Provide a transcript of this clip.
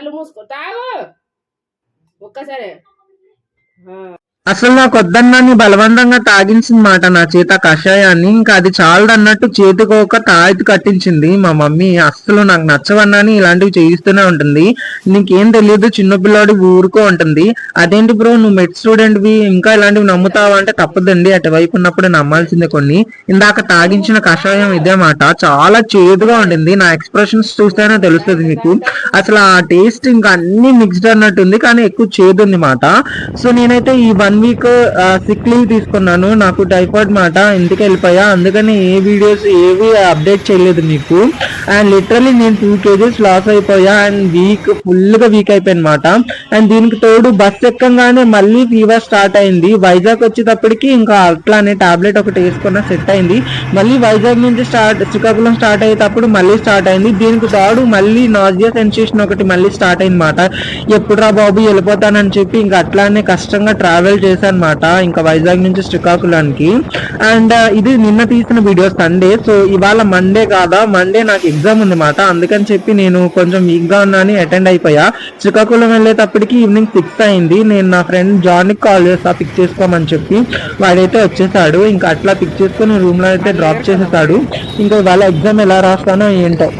కళ్ళు మూసుకో తాగు ఒక్కసారి అసలు నాకు వద్దన్నాన్ని బలవంతంగా తాగించింది మాట నా చేత కషాయాన్ని. ఇంకా అది చాలదు అన్నట్టు చేతికి ఒక కట్టించింది మా మమ్మీ. అస్సలు నాకు నచ్చవన్నాని ఇలాంటివి చేయిస్తూనే ఉంటుంది. నీకేం తెలియదు చిన్నపిల్లాడి ఊరుకో ఉంటుంది అదేంటి బ్రో నువ్వు మెడ్ స్టూడెంట్వి ఇంకా ఇలాంటివి నమ్ముతావా అంటే తప్పదండి. అటువైపు ఉన్నప్పుడు నమ్మాల్సిందే కొన్ని. ఇందాక తాగించిన కషాయం ఇదే మాట. చాలా చేదుగా ఉంటుంది నా ఎక్స్ప్రెషన్స్ చూస్తేనే తెలుస్తుంది మీకు. అసలు ఆ టేస్ట్ ఇంకా అన్ని మిక్స్డ్ అన్నట్టుంది కానీ ఎక్కువ చేదు ఉంది మాట. సో నేనైతే ఈ వన్ వీక్ సిక్ లీవ్ తీసుకున్నాను. నాకు టైఫాయిడ్ మాట ఇంటికి వెళ్ళిపోయా అందుకని ఏ వీడియోస్ ఏవి అప్డేట్ చేయలేదు మీకు. అండ్ లిటరలీ నేను టూ కేజీస్ లాస్ అయిపోయా అండ్ వీక్ ఫుల్గా వీక్ అయిపోయానమాట. అండ్ దీనికి తోడు బస్ ఎక్కంగానే మళ్ళీ ఫీవర్ స్టార్ట్ అయింది. వైజాగ్ వచ్చేటప్పటికి ఇంకా అట్లానే టాబ్లెట్ ఒకటి వేసుకున్న సెట్ అయింది. మళ్ళీ వైజాగ్ నుంచి స్టార్ట్ శ్రీకాకుళం స్టార్ట్ అయ్యేటప్పుడు మళ్ళీ స్టార్ట్ అయింది. దీనికి తోడు మళ్ళీ నాజియా సెన్సేషన్ ఒకటి మళ్ళీ స్టార్ట్ అయిందన్నమాట. ఎప్పుడు రా బాబు వెళ్ళిపోతానని చెప్పి ఇంకా అట్లానే కష్టంగా ట్రావెల్ చేశానమాట ఇంకా వైజాగ్ నుంచి శ్రీకాకుళానికి అండ్ ఇది నిన్న తీసిన వీడియో సండే సో ఇవాళ మండే కాదా? మండే నాకు ఎగ్జామ్ ఉంది మాట. అందుకని చెప్పి నేను కొంచెం వీక్గా ఉన్నాను అటెండ్ అయిపోయా. శ్రీకాకుళం వెళ్ళేటప్పటికి ఈవినింగ్ సిక్స్ అయింది. నేను నా ఫ్రెండ్ జాన్కి కాల్ చేస్తా పిక్ చేసుకోమని చెప్పి వాడైతే వచ్చేసాడు. ఇంకా అట్లా పిక్ చేసుకుని రూమ్లో అయితే డ్రాప్ చేసేసాడు. ఇంకా ఇవాళ ఎగ్జామ్ ఎలా రాస్తానో ఏంటో.